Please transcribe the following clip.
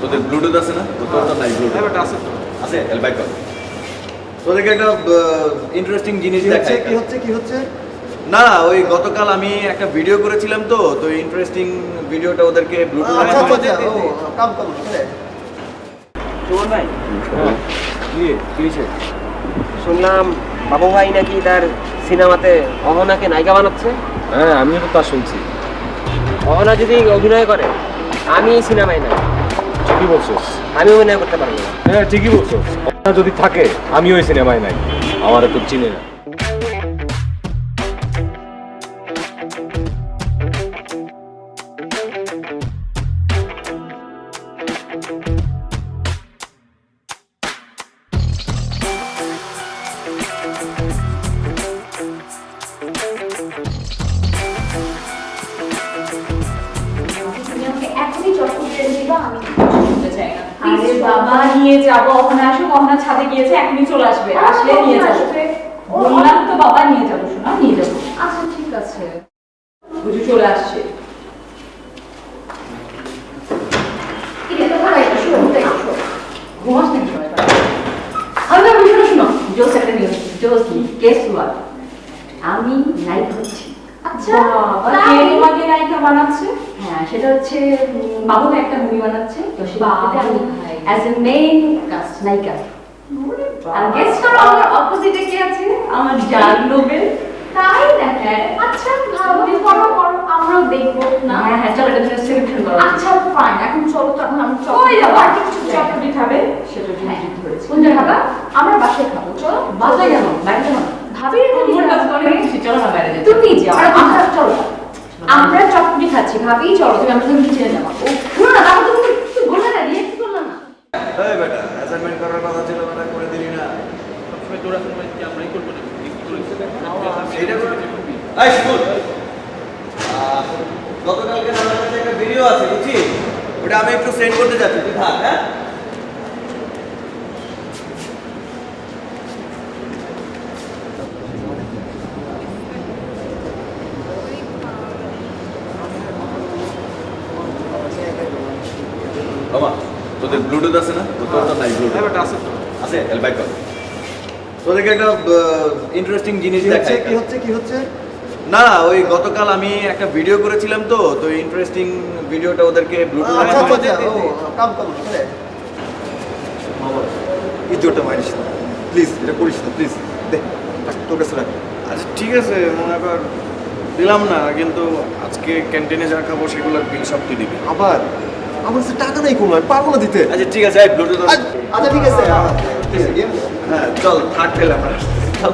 তোদের ব্লুটুথ আছে না? তোর তো নাই ব্লুটুথ হ্যাঁ, আছে। আছে এল বাইক তোদেরকে একটা ইন্টারেস্টিং জিনিস কি দেখাই কি হচ্ছে কি হচ্ছে? না ওই গতকাল আমি একটা ভিডিও করেছিলাম তো তো ইন্টারেস্টিং ভিডিওটা ওদেরকে ব্লুটুথ আচ্ছা আচ্ছা আচ্ছা ও কাম কাম করে সুমন ভাই। কি কি হয়েছে? শুনলাম বাবু ভাই নাকি তার সিনেমাতে অহনাকে নায়িকা বানাচ্ছে। হ্যাঁ আমিও তো তা শুনছি। অহনা যদি অভিনয় করে আমি সিনেমায় নাই ঠিকই বলছো আমি অভিনয় করতে পারব না। হ্যাঁ ঠিকই বলছো ওটা যদি থাকে আমিও ওই সিনেমায় নাই। আমার তো চিনে না। আরে বাবা নিয়ে যাব ওখানে আসুক ওখানে ছাদে গিয়েছে এখনই চলে আসবে। আসলে নিয়ে যাব। বললাম তো বাবা নিয়ে যাব শোনা নিয়ে যাব। আচ্ছা ঠিক আছে। বুঝু চলে আসছে। ঘুমাস নাকি আমি শোনো শোনো। জোস একটা নিউজ জোস গেস হোয়াট আমি লাইভ হচ্ছি। আচ্ছা বাবা কে তোমাকে নায়িকা বানাচ্ছে? হ্যাঁ সেটা হচ্ছে উম, একটা মুভি বানাচ্ছে তো সে বাবুতে আমি অ্যাজ এ মেইন কাস্ট নায়িকা। আর গেস করো আমার অপোজিটে কে আছে? আমার জান নোবেল তাই হ্যাঁ। আচ্ছা করো করো আমরাও দেখব। না? হ্যাঁ হ্যাঁ চলো এটা সিলেকশন করো। আচ্ছা ফাইন এখন চলো তো এখন আমি ওই যাব? আর কিছু চটপটি খাবে? সেটা হ্যাঁ। ধরেছে। কোন জায়গা আমরা বাসায় খাব চলো। বাসায় কেন? বাইরে কেন? ভাবি অনেক চলো না বাইরে তুমি যাও। আর আমরা চলো। আমরা চটপটি খাচ্ছি ভাবি চলো তুমি আমাদের কিচেনে যাব ও শুনো না তাহলে তুমি বললে না রিয়েক্ট করলে না। এই বেটা অ্যাসাইনমেন্ট করার কথা ছিল বেটা করে দিলি না। সবসময় তোরা সময় কি আমরাই করব না এইটা করে এই গতকালকে আমার কাছে একটা ভিডিও আছে বুঝছিস? ওটা আমি একটু সেন্ড করতে যাচ্ছি তুই থাক হ্যাঁ? বাবা তোদের ব্লুটুথ আছে না? তোর তো নাই ব্লুটুথ হ্যাঁ, আছে আছে? এল বাইক তোদেরকে একটা ইন্টারেস্টিং জিনিস দেখাই। কি হচ্ছে কি হচ্ছে? না ওই গতকাল আমি একটা ভিডিও করেছিলাম তো তো ইন্টারেস্টিং ভিডিওটা ওদেরকে ব্লুটুথ আচ্ছা আচ্ছা কাম কাম করে মারিস না। প্লিজ এটা করিস না প্লিজ দে রাখ, তোর কাছে রাখ। আচ্ছা ঠিক আছে মনে কর দিলাম না কিন্তু আজকে ক্যান্টিনে যা খাব সেগুলোর বিল সব তুই দিবি। আবার? আমার কাছে টাকা নাই কোনো আমি পারব না দিতে। আচ্ছা ঠিক আছে আচ্ছা ঠিক আছে। হ্যাঁ চল থাক তাহলে আমরা। চল।